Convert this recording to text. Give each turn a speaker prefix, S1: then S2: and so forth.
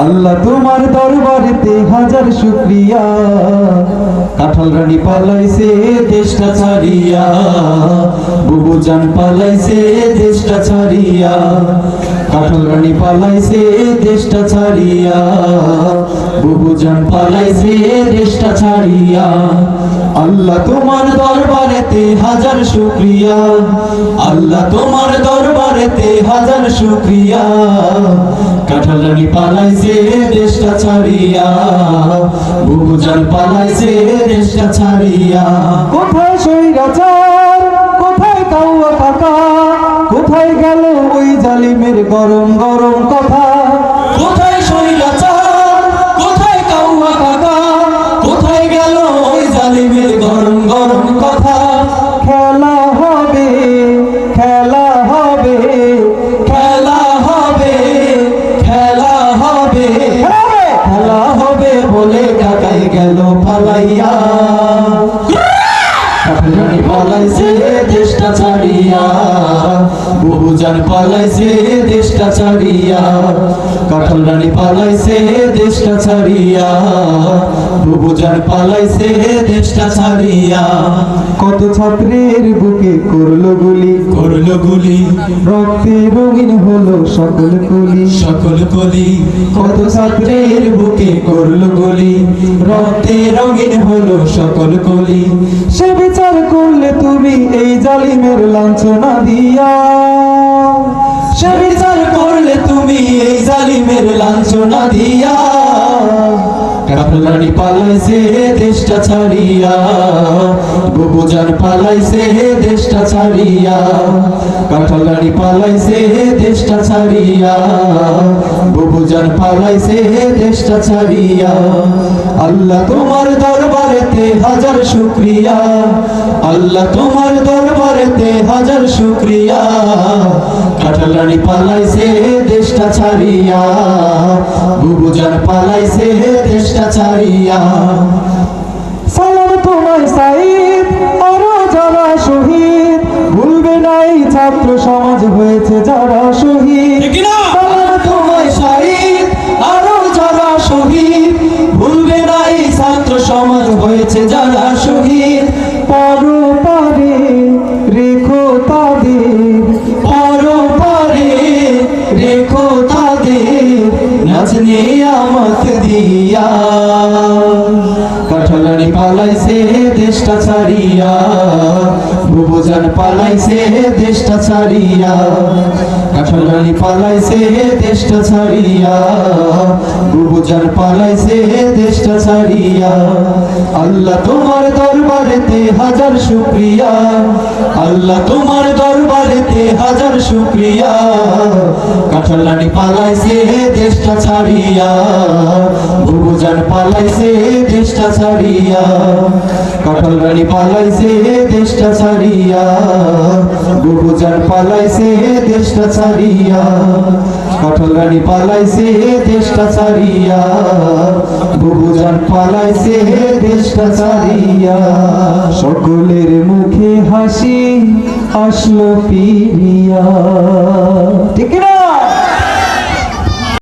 S1: আল্লাহ তোমার দরবারেতে হাজার শুক্রিয়া। কাঁঠাল রানী পালাইছে দেশটা ছাড়িয়া। বুবু জান পালাইছে দেশটা ছাড়িয়া। কাঁঠাল রানী পালাইছে দেশটা ছাড়িয়া। বুবু জান পালাইছে দেশটা ছাড়িয়া। আল্লাহ তোমার দরবারেতে হাজার শুক্রিয়া। আল্লাহ তোমার দরবারেতে হাজার শুক্রিয়া। কাঁঠাল পালাইছে দেশটা ছাড়িয়া বুবু জান পালাইছে দেশটা ছাড়িয়া। কোথায় সৈরাচার কোথায় কাউয়া কাকা কোথায় গেল ওই জালিমের গরম গরম কথা? গেল পালাইয়া। পালাইছে দেশটা ছাড়িয়া। বহুজান পালাইছে দেশটা ছাড়িয়া। কাঠল রানী পালাইছে দেশটা ছাড়িয়া। বহুজান পালাইছে দেশটা ছাড়িয়া। কত ছাত্রের বুকে করল গুলি।
S2: করল গুলি।
S1: রক্তে রঙিন হলো সকল কুলি।
S2: সকল কলি।
S1: কত ছাত্রের বুকে করল গুলি। রক্তে রঙিন হলো সকল কলি। সে বিচার করলে তুমি এই জালিমের লাঞ্ছনা দিয়া। সে বিচার করলে তুমি এই জালিমের লাঞ্ছনা দিয়া। কাপলানি পালাইছে হে দেশটা ছাড়িয়া। বুবুজান পালাইছে দেশটা ছাড়িয়া। কাঠলানি পালাইছে দেশটা ছাড়িয়া। বুবুজান পালাইছে দেশটা ছাড়িয়া। আল্লাহ তোমার দরবারেতে হাজার শুক্রিয়া। আল্লাহ তোমার দরবারেতে হাজার শুক্রিয়া। কাঠলানি পালাইছে দেশটা ছাড়িয়া। বুবুজান পালাইছে হে দেশটা ছাড়িয়া সালাম তোমায় সাইদ আরও যারা শহীদ। ভুলবে নাই ছাত্র সমাজ হয়েছে যারা শহীদ।
S2: ঠিক না?
S1: সালাম তোমায় সাইদ আরও যারা শহীদ। ভুলবে নাই ছাত্র সমাজ হয়েছে যারা শহীদ। পর পারে রেখো তাদের। পর পারে রেখো তাদের। নাচনে আমত দিয়া। কাঠলানি পালাইছে দেশটা ছাড়িয়া বুবুজান পালাইছে দেশটা ছাড়িয়া কাঠলানি পালাইছে দেশটা ছাড়িয়া বুবুজান পালাইছে দেশটা ছাড়িয়া। আল্লাহ তোমার দরবারেতে হাজার শুক্রিয়া, আল্লাহ তোমার দরবারেতে হাজার শুক্রিয়া কাঠলানি পালাইছে দেশটা ছাড়িয়া বুবুজান পালাইছে দেশটা ছাড়িয়া, কাঠল রানী পালাইছে দেশটা ছাড়িয়া বুবুজান পালাইছে দেশটা ছাড়িয়া রানী পালাইছে দেশটা ছাড়িয়া পালাইছে দেশটা ছাড়িয়া। সকলের মুখে হাসি আসলো ফিরিয়া। ঠিক না